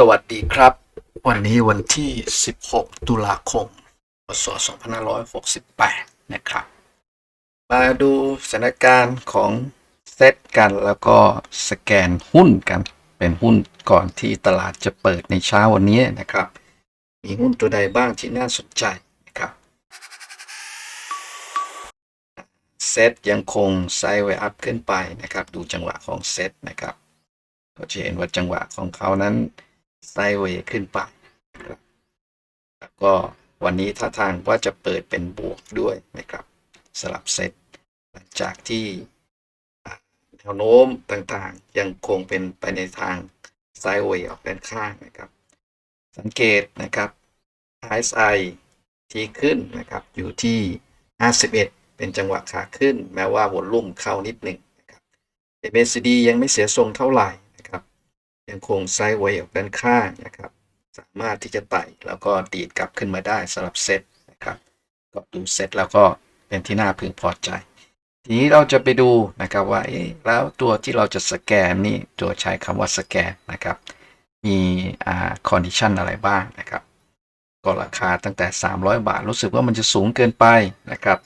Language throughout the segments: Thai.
สวัสดีครับ วันนี้วันที่ 16 ตุลาคม พศ 2568 นะครับ มาดูสถานการณ์ของเซตกันแล้วก็สแกนหุ้นกัน เป็นหุ้นก่อนที่ตลาดจะเปิดในเช้าวันนี้นะครับ มีหุ้นตัวใดบ้างที่น่าสนใจนะครับ เซตยังคงไซด์ไวอัพขึ้นไปนะครับ ดูจังหวะของเซตนะครับก็จะเห็นว่าจังหวะของเขานั้น ไซด์เวย์ขึ้นไปนะครับแล้วก็วันนี้ท่าทางว่าจะเปิดเป็นบวกด้วยนะครับสลับเซตหลังจากที่แนวโน้มต่างๆ ยังคงเป็นไปในทางไซด์เวย์ออกด้านข้างนะครับ สังเกตนะครับ RSI ที่ขึ้นนะครับอยู่ที่ 51 เป็นจังหวะขาขึ้น แม้ว่าวอลลุ่มเข้านิดหนึ่งนะครับ MACD ยังไม่เสียทรงเท่าไหร่ ยังคงไซด์เวย์ออกด้านข้างนะครับ สามารถที่จะไต่แล้วก็ดีดกลับขึ้นมาได้สำหรับเซตนะครับก็ดูเซตแล้วก็เป็นที่น่าพึงพอใจ ทีนี้เราจะไปดูนะครับว่าแล้วตัวที่เราจะสแกนนี่ตัวใช้คำว่าสแกนนะครับ มีอ่าคอนดิชันอะไรบ้างนะครับ ก็ราคาตั้งแต่ 300 บาท รู้สึกว่ามันจะสูงเกินไปนะครับ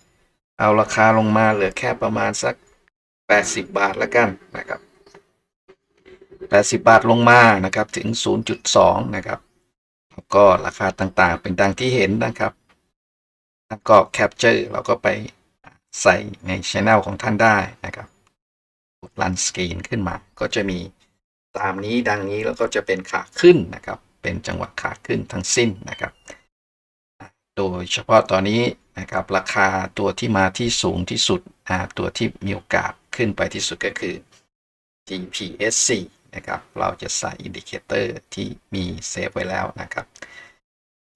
เอาราคาลงมาเหลือแค่ประมาณสัก 80 บาทแล้วกันนะครับ 80 บาทลงมานะครับถึง 0.2 นะครับแล้วก็ราคาต่างๆ เป็นดังที่เห็นนะครับแล้วก็แคปเจอร์เราก็ไปใส่ในช anel ของท่านได้นะครับกดรันสกรีนขึ้นมา ก็จะมีตามนี้ดังนี้แล้วก็จะเป็นขาขึ้นนะครับ เป็นจังหวะขาขึ้นทั้งสิ้นนะครับ โดยเฉพาะตอนนี้นะครับราคาตัวที่มาที่สูงที่สุดตัวที่มีโอกาสขึ้นไปที่สุดก็คือ GPSC นะครับ เราจะใส่อินดิเคเตอร์ที่มีเซฟไว้แล้วนะครับ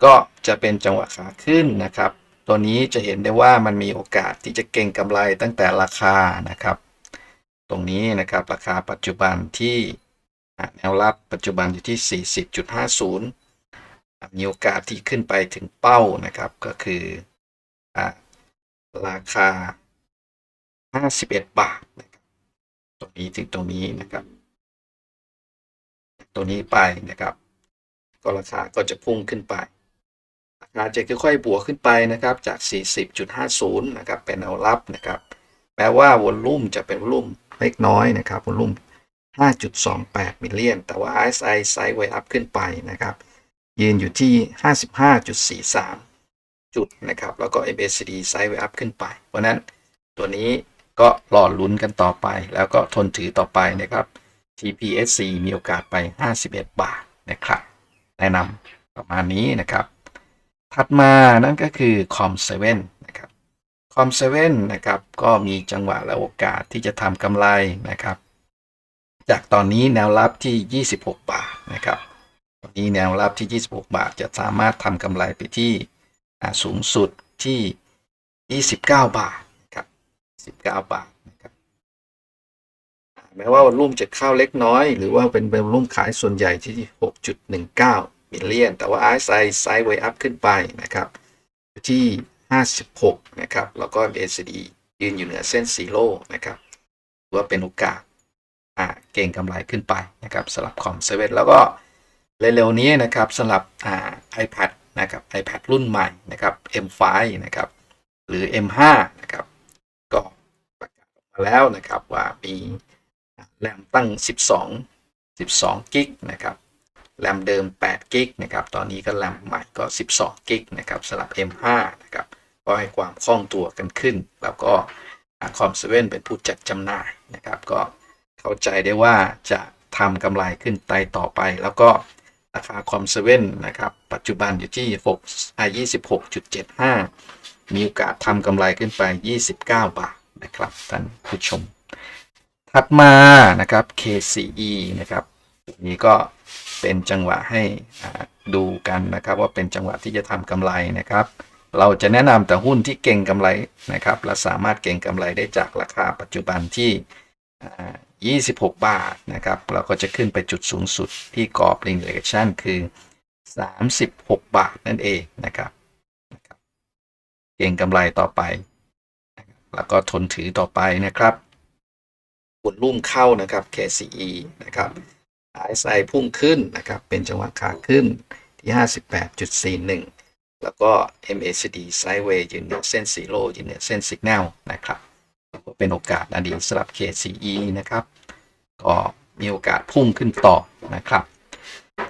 ก็จะเป็นจังหวะขาขึ้นนะครับ ตัวนี้จะเห็นได้ว่ามันมีโอกาสที่จะเก่งกำไรตั้งแต่ราคานะครับ ตรงนี้นะครับราคาปัจจุบันที่แนวรับปัจจุบันอยู่ที่ 40.50 มีโอกาสที่ขึ้นไปถึงเป้านะครับ ก็คืออ่าราคา 51 บาทนะบตรงนี้ถึงตรงนี้นะครับ ตัวนี้ไปนะครับ ก็ราคาก็จะพุ่งขึ้นไปราคาจะค่อยๆบวกขึ้นไปนะครับจาก 40.50 นะครับเป็นแนวรับนะครับแม้ว่าวอลลุ่มจะเป็นวอลลุ่มเล็กน้อยนะครับวอลลุ่ม 5.28 มิลเลียน แต่ว่า RSI ไซด์ไวอัพขึ้นไปนะครับยืนอยู่ที่ 55.43 จุดนะครับแล้วก็ MACD ไซด์ไวอัพขึ้นไป เพราะนั้นตัวนี้ก็รอดลุ้นกันต่อไป แล้วก็ทนถือต่อไปนะครับ TPSC มีโอกาสไป 51 บาทนะครับ แนะนำประมาณนี้นะครับ ถัดมานั่นก็คือ Com7 นะครับ Com7 นะครับ ก็มีจังหวะและโอกาสที่จะทำกำไรนะครับ จากตอนนี้แนวรับที่ 26 บาทนะครับ ตอนนี้แนวรับที่ 26 บาทจะสามารถทำกำไรไปที่สูงสุดที่ 29 บาทครับ 19 บาทนะครับ แม้ว่าวอลลุ่มจะเข้าเล็กน้อย หรือว่าเป็นวอลลุ่มขายส่วนใหญ่ที่ 6.19 มิลเลียน แต่ว่า RSI ไซด์เวย์อัพขึ้นไปนะครับที่ 56 นะครับ แล้วก็ MACD ยืนอยู่เหนือเส้นซีโร่นะครับถือว่าเป็นโอกาสอ่าเก่งกำไรขึ้นไปนะครับสำหรับคอมเซเว่นแล้วก็เร็วๆนี้นะครับสำหรับอ่า iPad นะครับ iPad รุ่นใหม่นะครับ M5 นะครับ หรือ M5 นะครับ ก็ประกาศออกมาแล้วนะครับว่ามี แรมตั้ง 12 12กิกนะครับแรมเดิม8กิกนะครับตอนนี้ก็แรมใหม่ก็ 12กิกนะครับสำหรับ M5 นะครับก็ให้ความคล่องตัวกันขึ้น แล้วก็คอมเซเว่นเป็นผู้จัดจำหน่ายนะครับ ก็เข้าใจได้ว่าจะทำกำไรขึ้นไตต่อไป แล้วก็ราคาคอมเซเว่นนะครับ ปัจจุบันอยู่ที่6อ่า26.75 มีโอกาสทำกำไรขึ้นไป 29 บาทนะครับท่านผู้ชม ถัดมานะครับ KCE นะครับนี้ก็เป็นจังหวะให้ดูกันนะครับว่าเป็นจังหวะที่จะทำกำไรนะครับ เราจะแนะนำแต่หุ้นที่เก่งกำไรนะครับ และสามารถเก่งกำไรได้จากราคาปัจจุบันที่ 26 บาทนะครับ เราก็จะขึ้นไปจุดสูงสุดที่กรอบ Linear Action คือ 36 บาทนั่นเองนะครับ เก่งกำไรต่อไป แล้วก็ทนถือต่อไปนะครับ ผลรุ่มเข้านะครับ KCE นะครับ RSI พุ่งขึ้นนะครับ เป็นจังหวะขาขึ้นที่ 58.41 แล้วก็ MACD Sideways ยืนเหนือเส้นสีโลยืนเหนือเส้นสัญญาณนะครับ เป็นโอกาสอันดีสำหรับ KCE นะครับ ก็มีโอกาสพุ่งขึ้นต่อนะครับ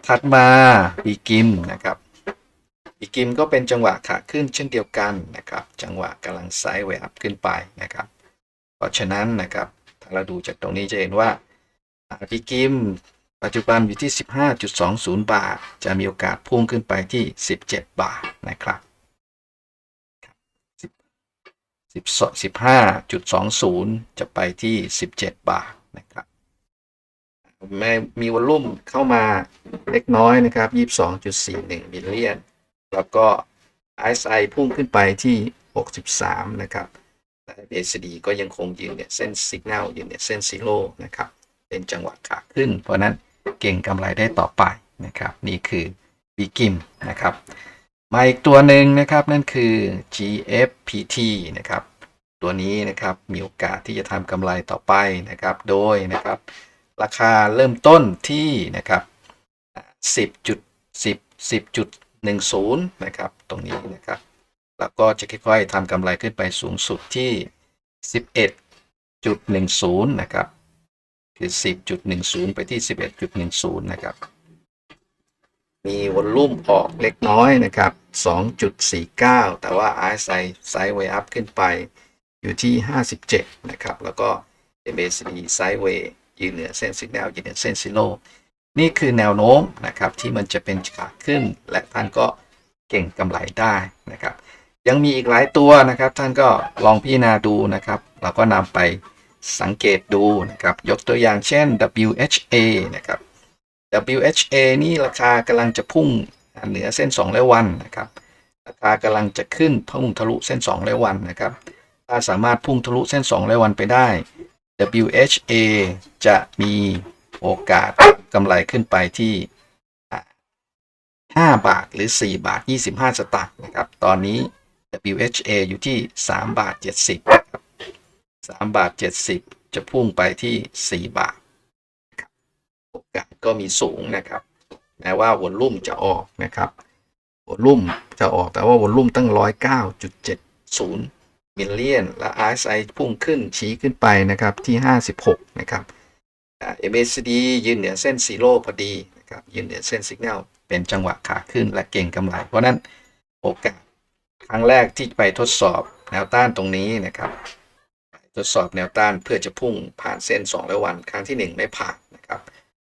ถัดมาบีกิมนะครับบีกิมก็เป็นจังหวะขาขึ้นเช่นเดียวกันนะครับ จังหวะกำลังไซด์เวย์อัพขึ้นไปนะครับ เพราะฉะนั้นนะครับ เราดูจากตรงนี้จะเห็นว่าบีกิมปัจจุบันอยู่ที่ 15.20 บาท จะมีโอกาสพุ่งขึ้นไปที่ 17 บาทนะครับ 15.20 จะไปที่ 17 บาทนะครับแม้มีวอลลุ่มเข้ามาเล็กน้อยนะครับ 22.41มิลเลียน แล้วก็ RSI พุ่งขึ้นไปที่ 63 นะครับ แต่ BSD ก็ยังคงยืนเนี่ยเส้นสัญญาณยืนเนี่ยเส้นซีโร่นะครับ เป็นจังหวะขาขึ้น เพราะนั้นเก่งกำไรได้ต่อไปนะครับ นี่คือบีกิมนะครับมาอีกตัวหนึ่งนะครับ นั่นคือ GFPT นะครับ ตัวนี้นะครับมีโอกาสที่จะทำกำไรต่อไปนะครับ โดยนะครับ ราคาเริ่มต้นที่นะครับ10จุด10 10จุด10 นะครับ ตรงนี้นะครับ แล้วก็จะค่อยๆทำกำไรขึ้นไปสูงสุดที่ 11.10 นะครับ คือ 10.10 ไปที่ 11.10 นะครับ มีวอลลุ่มออกเล็กน้อยนะครับ 2.49 แต่ว่า RSI ไซด์เวย์อัพขึ้นไปอยู่ที่ 57 นะครับ แล้วก็ MACD ไซด์เวย์ยืนเหนือเส้นสัญญาณยืนเหนือเส้นซิโลนี่คือแนวโน้มนะครับที่มันจะเป็นขาขึ้น และท่านก็เก่งกำไรได้นะครับ ยังมีอีกหลายตัวนะครับ ท่านก็ลองพิจารณาดูนะครับ เราก็นำไปสังเกตดูนะครับ ยกตัวอย่างเช่น WHA นะครับ WHA นี่ราคากำลังจะพุ่งเหนือเส้น2ร้อยวันนะครับ ราคากำลังจะขึ้นพุ่งทะลุเส้น2ร้อยวันนะครับ ถ้าสามารถพุ่งทะลุเส้น2ร้อยวันไปได้ WHA จะมีโอกาสกำไรขึ้นไปที่ 5 บาทหรือ 4 บาท 25 สตางค์นะครับ ตอนนี้ WHA อยู่ที่3บาท70ครับ3บาท 70 จะพุ่งไปที่ 4 บาทโอกาสก็มีสูงนะครับแม้ว่าวอลลุ่มจะออกนะครับวอลลุ่มจะออกแต่ว่าวอลลุ่มตั้ง 109.70 มิลเลียน และ RSI พุ่งขึ้นชี้ขึ้นไปนะครับที่ 56 นะครับ MACD ยืนเหนือเส้นซีโร่พอดีนะครับยืนเหนือเส้นสัญญาณเป็นจังหวะขาขึ้นและเก่งกำไร เพราะนั้นโอกาส ครั้งแรกที่ไปทดสอบแนวต้านตรงนี้นะครับ ทดสอบแนวต้านเพื่อจะพุ่งผ่านเส้น2ร้อยวัน ครั้งที่ 1 ไม่ผ่านนะครับ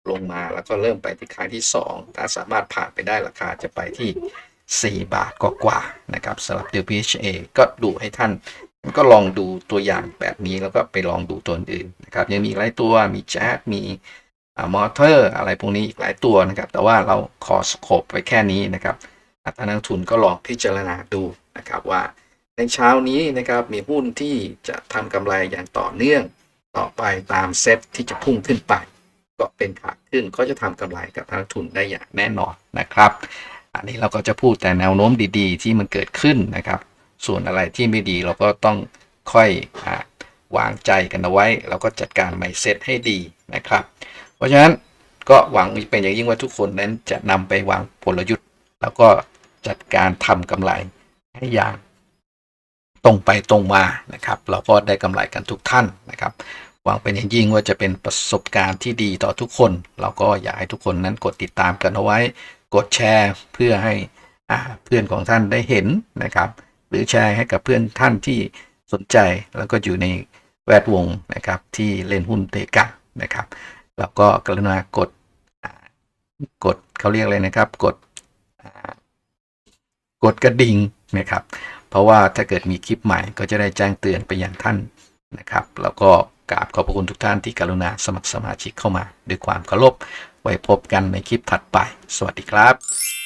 ลงมาแล้วก็เริ่มไปที่ครั้งที่ 2 ถ้าสามารถผ่านไปได้ราคาจะไปที่ 4 บาทกว่าๆนะครับสำหรับ WPHA ก็ดูให้ท่านก็ลองดูตัวอย่างแบบนี้แล้วก็ไปลองดูตัวอื่นนะครับ ยังมีหลายตัวมีแจ๊สมีมอเตอร์อะไรพวกนี้อีกหลายตัวนะครับ แต่ว่าเราขอสโคปไว้แค่นี้นะครับ ทานนักทุนก็ลองพิจารณาดูนะครับว่าในเช้านี้นะครับมีหุ้นที่จะทำกำไรอย่างต่อเนื่องต่อไปตามเซตที่จะพุ่งขึ้นไป ก็เป็นขาขึ้นก็จะทำกำไรกับทานนักทุนได้อย่างแน่นอนนะครับ อันนี้เราก็จะพูดแต่แนวโน้มดีๆ ที่มันเกิดขึ้นนะครับ ส่วนอะไรที่ไม่ดีเราก็ต้องค่อยอวางใจกันเอาไว้ แล้วก็จัดการไม่เซตให้ดีนะครับ เพราะฉะนั้นก็หวังเป็นอย่างยิ่งว่าทุกคนนั้นจะนำไปวางกลยุทธ์ แล้วก็ จัดการทำกำไรให้อย่างตรงไปตรงมานะครับ เราก็ได้กำไรกันทุกท่านนะครับหวังเป็นอย่างยิ่งว่าจะเป็นประสบการณ์ที่ดีต่อทุกคน เราก็อยากให้ทุกคนนั้นกดติดตามกันเอาไว้ กดแชร์เพื่อให้เพื่อนของท่านได้เห็นนะครับ หรือแชร์ให้กับเพื่อนท่านที่สนใจแล้วก็อยู่ในแวดวงนะครับที่เล่นหุ้นเตกะนะครับ แล้วก็กรุณากดกดเขาเรียกอะไรนะครับ กด กดกระดิ่งนะครับ เพราะว่าถ้าเกิดมีคลิปใหม่ก็จะได้แจ้งเตือนไปอย่างท่านนะครับ แล้วก็กราบขอบพระคุณทุกท่านที่กรุณาสมัครสมาชิกเข้ามา ด้วยความเคารพไว้พบกันในคลิปถัดไป สวัสดีครับ